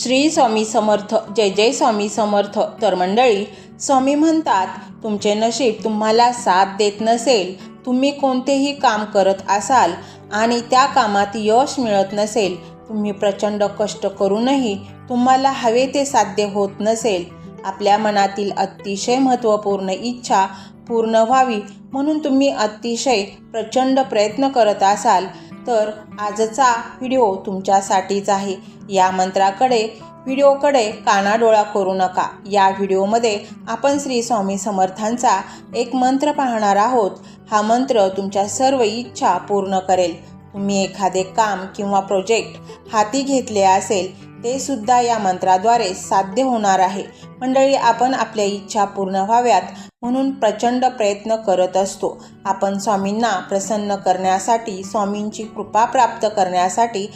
श्री स्वामी समर्थ जय जय स्वामी समर्थ. तर मंडळी स्वामी म्हणतात तुमचे नशीब तुम्हाला साथ देत नसेल. तुम्ही कोणतेही काम करत असाल आणि त्या कामात यश मिळत नसेल तुम्ही प्रचंड कष्ट करूनही तुम्हाला हवे ते साध्य होत नसेल. आपल्या मनातील अतिशय महत्त्वपूर्ण इच्छा पूर्ण व्हावी म्हणून तुम्ही अतिशय प्रचंड प्रयत्न करत असाल. तर आजचा व्हिडिओ तुमच्यासाठीच आहे. या मंत्राकडे व्हिडिओकडे कानाडोळा करू नका. या व्हिडिओमध्ये आपण श्री स्वामी समर्थांचा एक मंत्र पाहणार आहोत. हा मंत्र तुमच्या सर्व इच्छा पूर्ण करेल. तुम्ही एखादे काम किंवा प्रोजेक्ट हाती घेतले असेल ते सुद्धा या मंत्राद्वारे साध्य होणार आहे. मंडळी आपण आपल्या इच्छा पूर्ण व्हाव्यात म्हणून प्रचंड प्रयत्न करत असतो. आपण स्वामींना प्रसन्न करण्यासाठी स्वामींची कृपा प्राप्त करण्यासाठी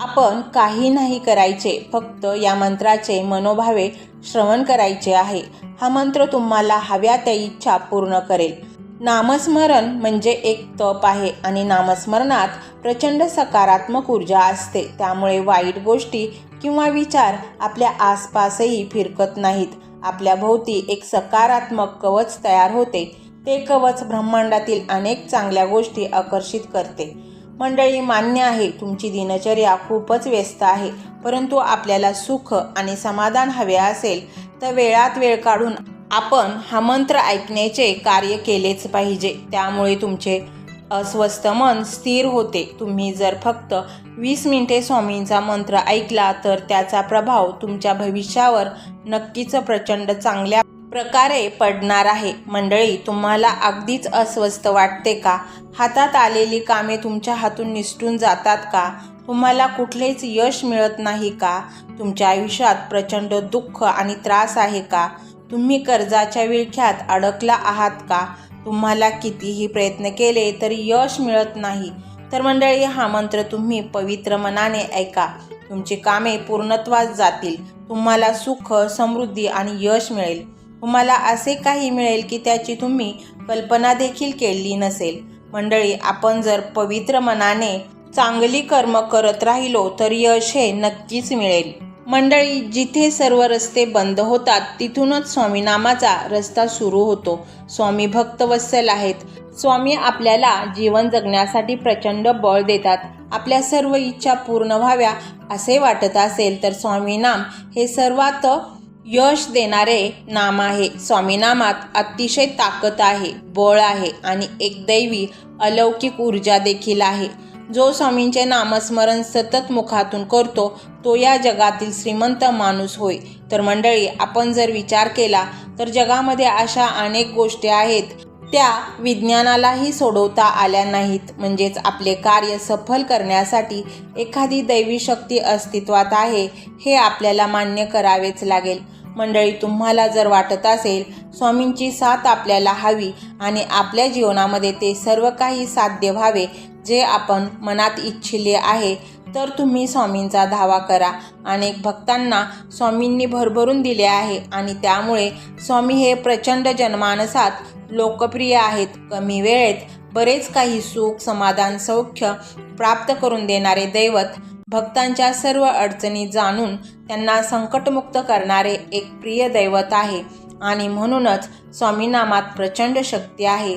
आपण काही नाही करायचे फक्त या मंत्राचे मनोभावे श्रवण करायचे आहे. हा मंत्र तुम्हाला हव्या त्या इच्छा पूर्ण करेल. नामस्मरण म्हणजे एक तप आहे आणि नामस्मरणात प्रचंड सकारात्मक ऊर्जा असते. त्यामुळे वाईट गोष्टी किंवा विचार आपल्या आसपासही फिरकत नाहीत. आपल्या भोवती एक सकारात्मक कवच तयार होते. ते कवच ब्रह्मांडातील अनेक चांगल्या गोष्टी आकर्षित करते. मंडळी मान्य आहे तुमची दिनचर्या खूपच व्यस्त आहे. परंतु आपल्याला सुख आणि समाधान हवे असेल तर वेळात वेळ काढून आपण हा मंत्र ऐकण्याचे कार्य केलेच पाहिजे. त्यामुळे तुमचे अस्वस्थ मन स्थिर होते. तुम्ही जर फक्त वीस मिनिटे स्वामींचा मंत्र ऐकला तर त्याचा प्रभाव तुमच्या भविष्यावर नक्कीच प्रचंड चांगल्या प्रकारे पडणार आहे. मंडळी तुम्हाला अगदीच अस्वस्थ वाटते का? हातात आलेली कामे तुमच्या हातून निसटून जातात का? तुम्हाला कुठलेच यश मिळत नाही का? तुमच्या आयुष्यात प्रचंड दुःख आणि त्रास आहे का? तुम्ही कर्जाच्या विळख्यात अडकला आहात का? तुम्हाला कितीही प्रयत्न केले तरी यश मिळत नाही. तर मंडळी हा मंत्र तुम्ही पवित्र मनाने ऐका. तुमची कामे पूर्णत्वास जातील. तुम्हाला सुख समृद्धी आणि यश मिळेल. तुम्हाला असे काही मिळेल की त्याची तुम्ही कल्पना देखील केली नसेल. मंडळी आपण जर पवित्र मनाने चांगली कर्म करत राहिलो तर यश हे नक्कीच मिळेल. मंडळी जिथे सर्व रस्ते बंद होतात तिथूनच स्वामीनामाचा रस्ता सुरू होतो. स्वामी भक्तवत्सल आहेत. स्वामी आपल्याला जीवन जगण्यासाठी प्रचंड बळ देतात. आपल्या सर्व इच्छा पूर्ण व्हाव्या असे वाटत असेल तर स्वामीनाम हे सर्वात यश देणारे नाम आहे. स्वामीनामात अतिशय ताकद आहे बळ आहे आणि एक दैवी अलौकिक ऊर्जा देखील आहे. जो स्वामींचे नामस्मरण सतत मुखातून करतो तो या जगातील श्रीमंत माणूस होय. तर मंडळी आपण जर विचार केला तर जगामध्ये अशा अनेक गोष्टी आहेत. त्या विज्ञानालाही सोडवता आल्या नाहीत. म्हणजेच आपले कार्य सफल करण्यासाठी एखादी दैवी शक्ती अस्तित्वात आहे हे आपल्याला मान्य करावेच लागेल. मंडळी तुम्हाला जर वाटत असेल स्वामींची साथ आपल्याला हवी आणि आपल्या जीवनामध्ये ते सर्व काही साध्य व्हावे जे आपण मनात इच्छिले आहे तर तुम्ही स्वामींचा धावा करा. अनेक भक्तांना स्वामींनी भरभरून दिले आहे आणि त्यामुळे स्वामी हे प्रचंड जनमानसात लोकप्रिय आहेत. कमी वेळेत बरेच काही सुख समाधान सौख्य प्राप्त करून देणारे दैवत भक्तांच्या सर्व अडचणी जाणून त्यांना संकटमुक्त करणारे एक प्रिय दैवत आहे. आणि म्हणूनच स्वामीनामात प्रचंड शक्ती आहे.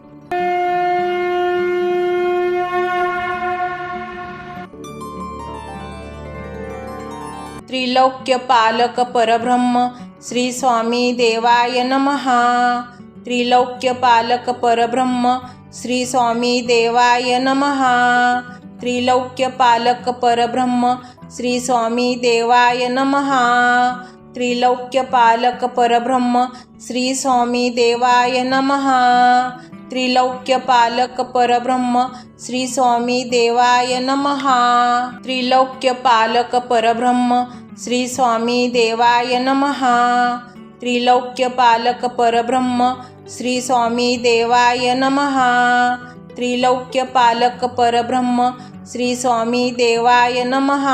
त्रिलोक्य पालक परब्रह्म श्री स्वामी देवाय नमः. त्रिलोक्य पालक परब्रह्म श्री स्वामी देवाय नमः. त्रिलोक्य पालक परब्रह्म श्री स्वामी देवाय नमः. त्रिलोक्य पालक परब्रह्म श्री स्वामी देवाय नमः. त्रिलोक्य पालक परब्रह्म श्री स्वामी देवाय नमः। त्रिलोक्य पालक परब्रह्म श्री स्वामी देवाय नमः। त्रिलोक्य पालक परब्रह्म श्री स्वामी देवाय नमः। त्रिलोक्य पालक परब्रह्म श्री स्वामी देवाय नमः।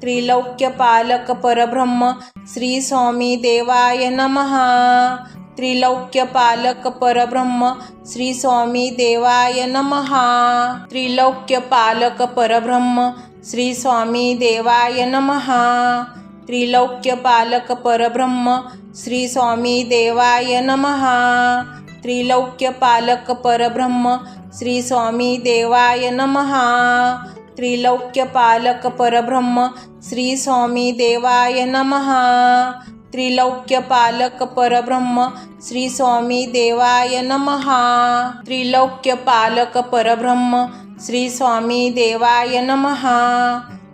त्रिलोक्य पालक परब्रह्म श्री स्वामी देवाय नमः। त्रिलौक्य पालक परब्रह्म श्री स्वामी देवाय नमः। त्रिलौक्य पालक परब्रह्म श्री स्वामी देवाय नमः। त्रिलौक्य पालक परब्रह्म श्री स्वामी देवाय नमः। त्रिलौक्य पालक परब्रह्म श्री स्वामी देवाय नमः। त्रिलौक्य पालक परब्रह्म श्री स्वामी देवाय नमः। त्रिलोक्य पालक परब्रह्म श्री स्वामी देवाय नमः। त्रिलोक्य पालक परब्रह्म श्री स्वामी देवाय नमः।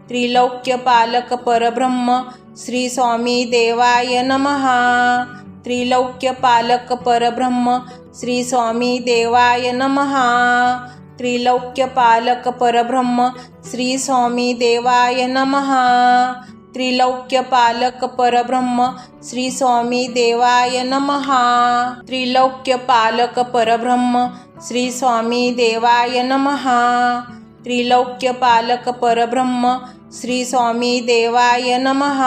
त्रिलोक्य पालक परब्रह्म श्री स्वामी देवाय नमः। त्रिलोक्य पालक परब्रह्म श्री स्वामी देवाय नमः। त्रिलोक्य पालक परब्रह्म श्री स्वामी देवाय नमः। त्रिलौक्य पालक परब्रह्म श्री स्वामी देवाय नमः। त्रिलौक्य पालक परब्रह्म श्री स्वामी देवाय नमः। त्रिलौक्य पालक परब्रह्म श्री स्वामी देवाय नमः।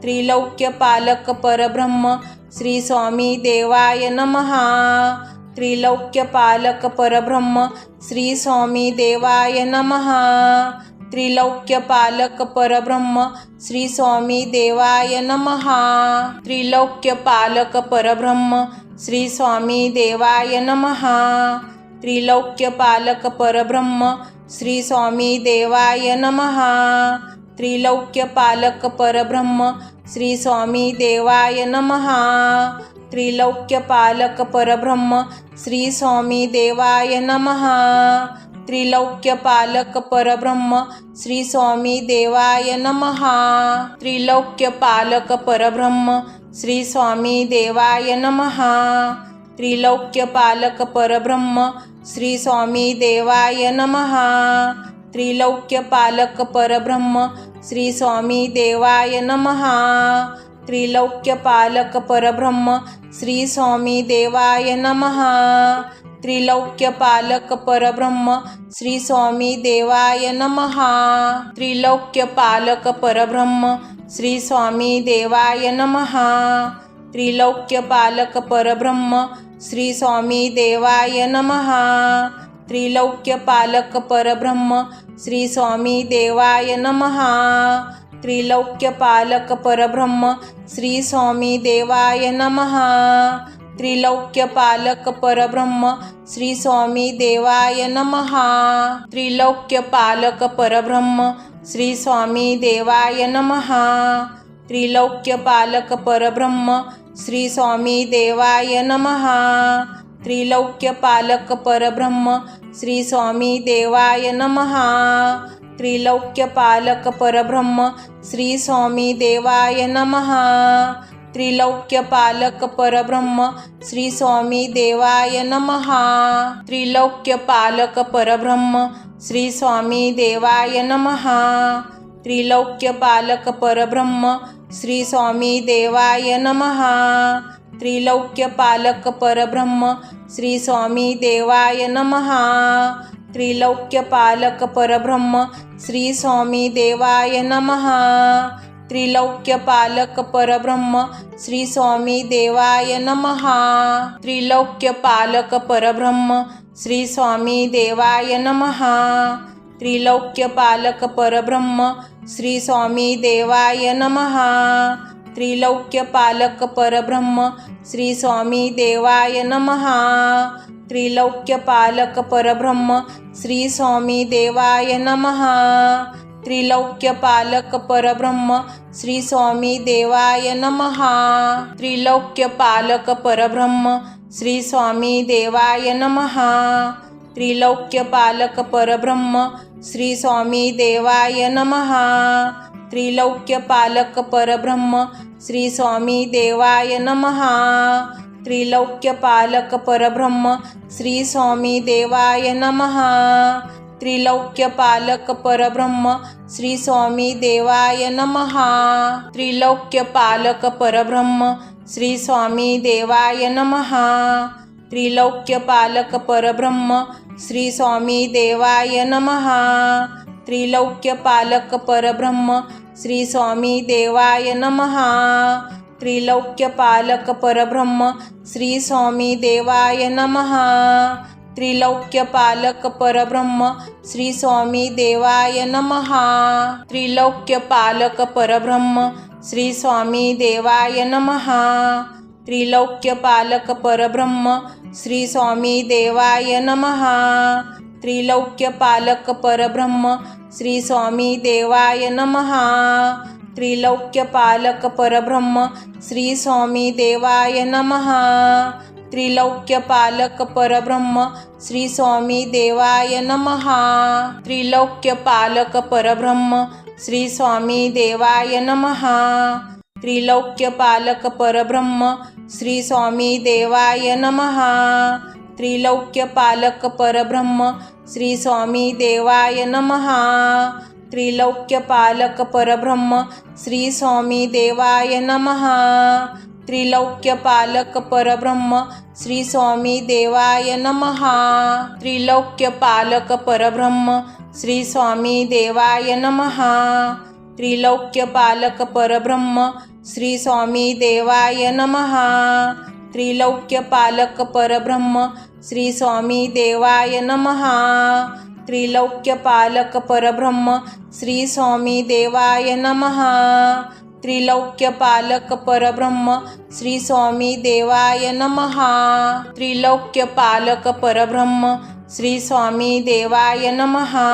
त्रिलौक्य पालक परब्रह्म श्री स्वामी देवाय नमः। त्रिलौक्य पालक परब्रह्म श्री स्वामी देवाय नमः। त्रिलोक्य पालक परब्रह्म श्री स्वामी देवाय नमः। त्रिलोक्य पालक परब्रह्म श्री स्वामी देवाय नमः। त्रिलोक्य पालक परब्रह्म श्री स्वामी देवाय नमः। त्रिलोक्य पालक परब्रह्म श्री स्वामी देवाय नमः। त्रिलोक्य पालक परब्रह्म श्री स्वामी देवाय नमः। त्रिलोक्य पालक परब्रह्म श्री स्वामी देवाय नमः। त्रिलोक्य पालक परब्रह्म श्री स्वामी देवाय नमः। त्रिलोक्य पालक परब्रह्म श्री स्वामी देवाय नमः। त्रिलोक्य पालक परब्रह्म श्री स्वामी देवाय नमः। त्रिलोक्य पालक परब्रह्म श्री स्वामी देवाय नमः। त्रिलौक्यपालक परब्रह्म श्री स्वामी देवाय नमः। त्रिलौक्यपालक परब्रह्म श्री स्वामी देवाय नमः। त्रिलौक्यपालक परब्रह्म श्री स्वामी देवाय नमः। त्रिलौक्यपालक परब्रह्म श्री स्वामी देवाय नमः। त्रिलौक्यपालक परब्रह्म श्री स्वामी देवाय नमः। त्रिलोक्य पालक परब्रह्म श्री स्वामी देवाय नमः। त्रिलोक्य पालक परब्रह्म श्री स्वामी देवाय नमः। त्रिलोक्य पालक परब्रह्म श्री स्वामी देवाय नमः। त्रिलोक्य पालक परब्रह्म श्री स्वामी देवाय नमः। त्रिलोक्य पालक परब्रह्म श्री स्वामी देवाय नमः। त्रिलौक्यपालक परब्रह्म श्री स्वामी देवाय नमः त्रिलौक्यपालक परब्रह्म श्री स्वामी देवाय नमः त्रिलौक्यपालक परब्रह्म श्री स्वामी देवाय नमः त्रिलौक्यपालक परब्रह्म श्री स्वामी देवाय नमः त्रिलौक्यपालक परब्रह्म श्री स्वामी देवाय त्रिलौक्य त्रिलोक्यपालक परब्रह्म श्री स्वामी देवाय नमहा त्रिलोक्यपालक परब्रह्म श्री स्वामी देवाय नमहा त्रिलोक्यपालक परब्रह्म श्री स्वामी देवाय नमहा त्रिलोक्यपालक परब्रह्म श्री स्वामी देवाय नमहा त्रिलोक्यपालक परब्रह्म श्री स्वामी देवाय नमहा त्रिलौक्यपालक परब्रह्म श्री स्वामी देवाय नमहा त्रिलोक्यपालक परब्रह्म श्री स्वामी देवाय नमहा त्रिलोक्यपालक परब्रह्म श्री स्वामी देवाय नमहा त्रिलोक्यपालक परब्रह्म श्री स्वामी देवाय नमहा त्रिलोक्यपालक परब्रह्म श्री स्वामी देवाय नमहा त्रिलोक्यपालक परब्रह्म श्री स्वामी देवाय नमहा त्रिलोक्यपालक परब्रह्म श्री स्वामी देवाय नमहा त्रिलोक्यपालक परब्रह्म श्री स्वामी देवाय नमहा त्रिलोक्यपालक परब्रह्म श्री स्वामी देवाय नमहा त्रिलोक्यपालक परब्रह्म श्री स्वामी देवाय नमहा त्रिलोक्यपालक परब्रह्म श्री स्वामी देवाय नमहा त्रिलोक्यपालक परब्रह्म श्री स्वामी देवाय नमहा त्रिलोक्यपालक परब्रह्म श्री स्वामी देवाय नमहा त्रिलोक्यपालक परब्रह्म श्री स्वामी देवाय नमहा त्रिलोक्यपालक परब्रह्म श्री स्वामी देवाय नमहा त्रिलौक्यपालक परब्रह्म श्री स्वामी देवाय नमहा त्रिलोक्यपालक परब्रह्म श्री स्वामी देवाय नमहा त्रिलोक्यपालक परब्रह्म श्री स्वामी देवाय नमहा त्रिलोक्यपालक परब्रह्म श्री स्वामी देवाय नमहा त्रिलोक्यपालक परब्रह्म श्री स्वामी देवाय नमहा त्रिलोक्यपालक परब्रह्म श्री स्वामी देवाय नमहा त्रिलोक्यपालक परब्रह्म श्री स्वामी देवाय नमहा त्रिलोक्यपालक परब्रह्म श्री स्वामी देवाय नमहा त्रिलोक्यपालक परब्रह्म श्री स्वामी देवाय नमहा त्रिलोक्यपालक परब्रह्म श्री स्वामी देवाय नमहा त्रिलौक्यपालक परब्रह्म श्री स्वामी देवाय नमहा त्रिलौक्यपालक परब्रह्म श्री स्वामी देवाय नमहा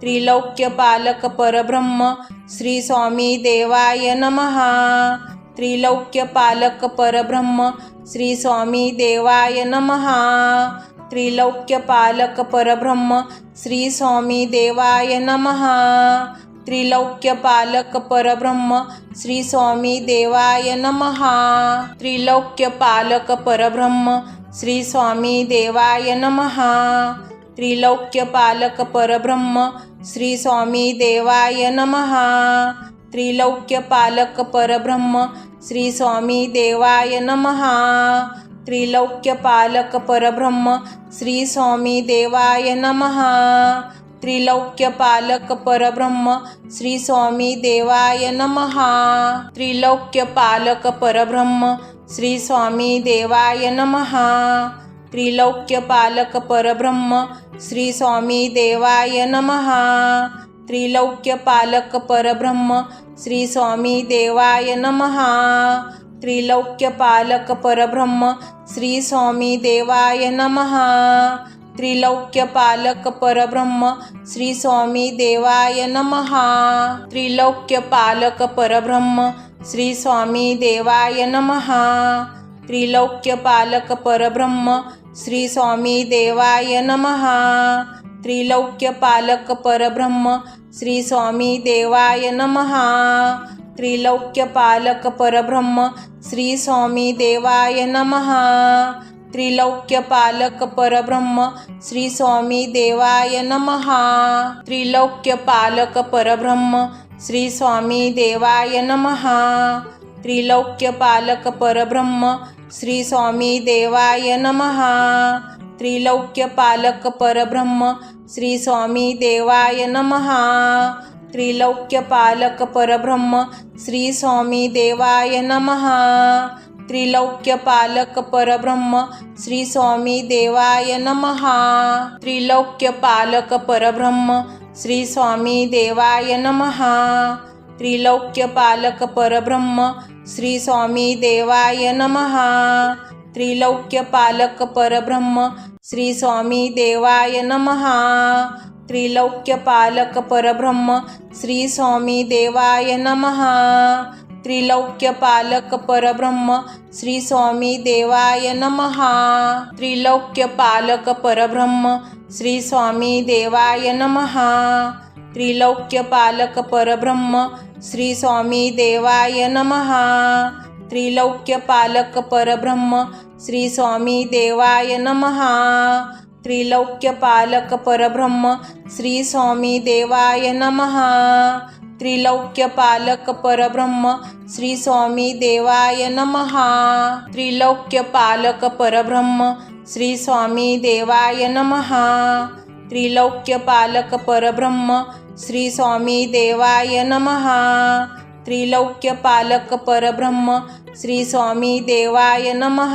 त्रिलौक्यपालक परब्रह्म श्री स्वामी देवाय नमहा त्रिलौक्यपालक परब्रह्म श्री स्वामी देवाय नमहा त्रिलोक्यपालक परब्रह्म श्री स्वामी देवाय नमहा त्रिलोक्यपालक परब्रह्म श्री स्वामी देवाय नमहा त्रिलोक्यपालक परब्रह्म श्री स्वामी देवाय नमहा त्रिलोक्यपालक परब्रह्म श्री स्वामी देवाय नमहा त्रिलोक्यपालक परब्रह्म श्री स्वामी देवाय नमहा त्रिलोक्यपालक परब्रह्म श्री स्वामी देवाय नमहा त्रिलौक्यपालक परब्रह्म श्री स्वामी देवाय नमहा त्रिलोक्यपालक परब्रह्म श्री स्वामी देवाय नमहा त्रिलोक्यपालक परब्रह्म श्री स्वामी देवाय नमहा त्रिलोक्यपालक परब्रह्म श्री स्वामी देवाय नमहा त्रिलोक्यपालक परब्रह्म श्री स्वामी देवाय नमहा त्रिलोक्यपालक परब्रह्म श्री स्वामी देवाय नमहा त्रिलोक्यपालक परब्रह्म श्री स्वामी देवाय नमहा त्रिलोक्यपालक परब्रह्म श्री स्वामी देवाय नमहा त्रिलोक्यपालक परब्रह्म श्री स्वामी देवाय नमहा त्रिलोक्यपालक परब्रह्म श्री स्वामी देवाय नमहा त्रिलौक्यपालक परब्रह्म श्री स्वामी देवाय नमहा त्रिलोक्यपालक परब्रह्म श्री स्वामी देवाय नमहा त्रिलोक्यपालक परब्रह्म श्री स्वामी देवाय नमहा त्रिलोक्यपालक परब्रह्म श्री स्वामी देवाय नमहा त्रिलोक्यपालक परब्रह्म श्री स्वामी देवाय नमः। त्रिलोक्यपालक परब्रह्म श्री स्वामी देवाय नमः त्रिलोक्यपालक परब्रह्म श्री स्वामी देवाय नमः त्रिलोक्यपालक परब्रह्म श्री स्वामी देवाय नमः त्रिलोक्यपालक परब्रह्म श्री स्वामी देवाय नमः त्रिलोक्यपालक परब्रह्म श्री स्वामी देवाय त्रिलौक्य पालक परब्रह्म श्री स्वामी देवाय नमः। त्रिलोक्यपालक परब्रह्म श्री स्वामी देवाय नमः। त्रिलोक्यपालक परब्रह्म श्री स्वामी देवाय नमः। त्रिलोक्यपालक परब्रह्म श्री स्वामी देवाय नमः। त्रिलोक्यपालक परब्रह्म श्री स्वामी देवाय नमः। त्रिलौक्यपालक परब्रह्म श्री स्वामी देवाय नमः। त्रिलौक्यपालक परब्रह्म श्री स्वामी देवाय नमः। त्रिलौक्यपालक परब्रह्म श्री स्वामी देवाय नमः। त्रिलौक्यपालक परब्रह्म श्री स्वामी देवाय नमः।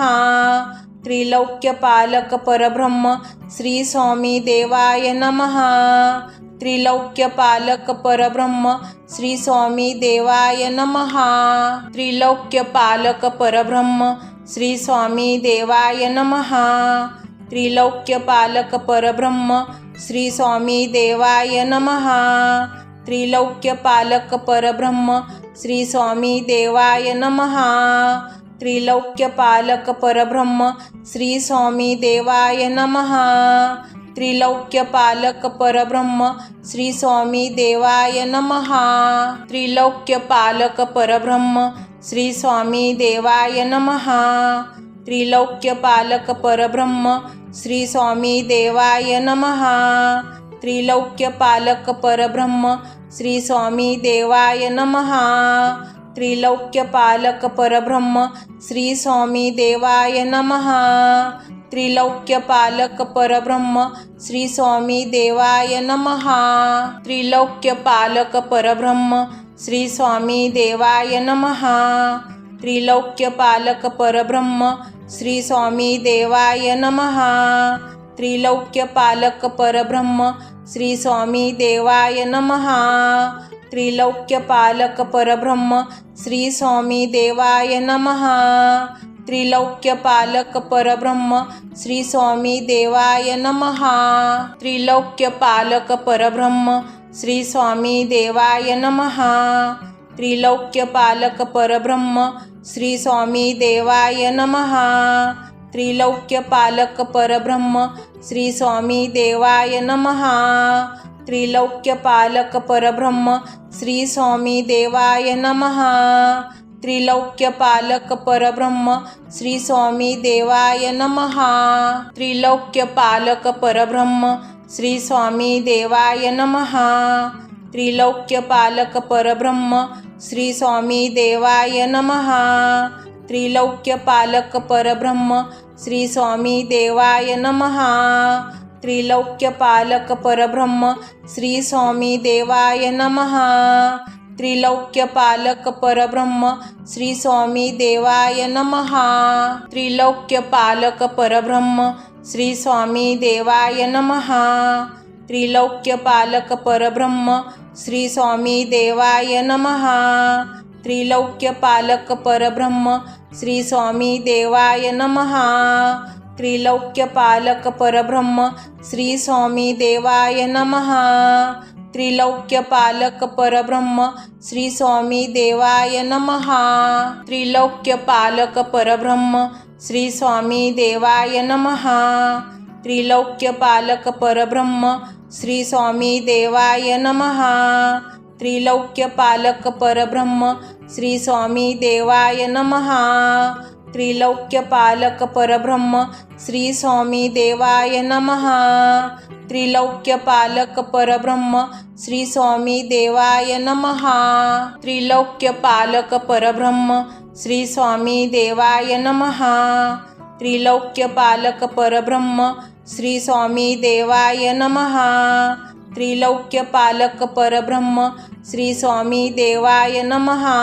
त्रिलोक्यपालक परब्रह्म श्री स्वामी देवाय नमः। त्रिलौक्यपालक परब्रह्म श्री स्वामी देवाय नमः। त्रिलौक्यपालक परब्रह्म श्री स्वामी देवाय नमः। त्रिलौक्यपालक परब्रह्म श्री स्वामी देवाय नमः। त्रिलौक्यपालक परब्रह्म श्री स्वामी देवाय नमः। त्रिलौक्यपालक परब्रह्म श्री स्वामी देवाय नमः। त्रिलौक्यपालक परब्रह्म श्री स्वामी देवाय नमः। त्रिलौक्यपालक परब्रह्म श्री स्वामी देवाय नमः। त्रिलौक्यपालक परब्रह्म श्री स्वामी देवाय नमः। त्रिलौक्यपालक परब्रह्म श्री स्वामी देवाय नमः। त्रिलौक्यपालक परब्रह्म श्री स्वामी देवाय नमः त्रिलौक्यपालक परब्रह्म श्री स्वामी देवाय नमः त्रिलौक्यपालक परब्रह्म श्री स्वामी देवाय नमः त्रिलौक्यपालक परब्रह्म श्री स्वामी देवाय नमः त्रिलौक्यपालक परब्रह्म श्री स्वामी देवाय नमः त्रिलोक्यपालक परब्रह्म श्री स्वामी देवाय नमः। त्रिलोक्यपालक परब्रह्म श्री स्वामी देवाय नमः। त्रिलौक्यपालक परब्रह्म श्री स्वामी देवाय नमः। त्रिलौक्यपालक परब्रह्म श्री स्वामी देवाय त्रिलौक्य पालक परब्रह्म श्री स्वामी देवाय नमः त्रिलोक्यपालक परब्रह्म श्री स्वामी देवाय नमः त्रिलोक्यपालक परब्रह्म श्री स्वामी देवाय नमः त्रिलोक्यपालक परब्रह्म श्री स्वामी देवाय नमः त्रिलोक्यपालक परब्रह्म श्री स्वामी देवाय त्रिलौक्य पालक परब्रह्म श्री स्वामी देवाय नमः त्रिलोक्यपालक परब्रह्म श्री स्वामी देवाय नमः त्रिलोक्यपालक परब्रह्म श्री स्वामी देवाय नमः त्रिलोक्यपालक परब्रह्म श्री स्वामी देवाय नमः त्रिलोक्यपालक परब्रह्म श्री स्वामी देवाय त्रिलौक्य पालक परब्रह्म श्री स्वामी देवाय नमः। त्रिलोक्यपालक परब्रह्म श्री स्वामी देवाय नमः। त्रिलोक्यपालक परब्रह्म श्री स्वामी देवाय नमः। त्रिलोक्यपालक परब्रह्म श्री स्वामी देवाय नमः। त्रिलोक्यपालक परब्रह्म श्री स्वामी देवाय त्रिलौक्य पालक परब्रह्म श्री स्वामी देवाय नमः त्रिलोक्यपालक परब्रह्म श्री स्वामी देवाय नमः त्रिलोक्यपालक परब्रह्म श्री स्वामी देवाय नमः त्रिलोक्यपालक परब्रह्म श्री स्वामी देवाय नमः त्रिलोक्यपालक परब्रह्म श्री स्वामी देवाय नमः त्रिलौक्यपालक परब्रह्म श्री स्वामी देवाय नमहा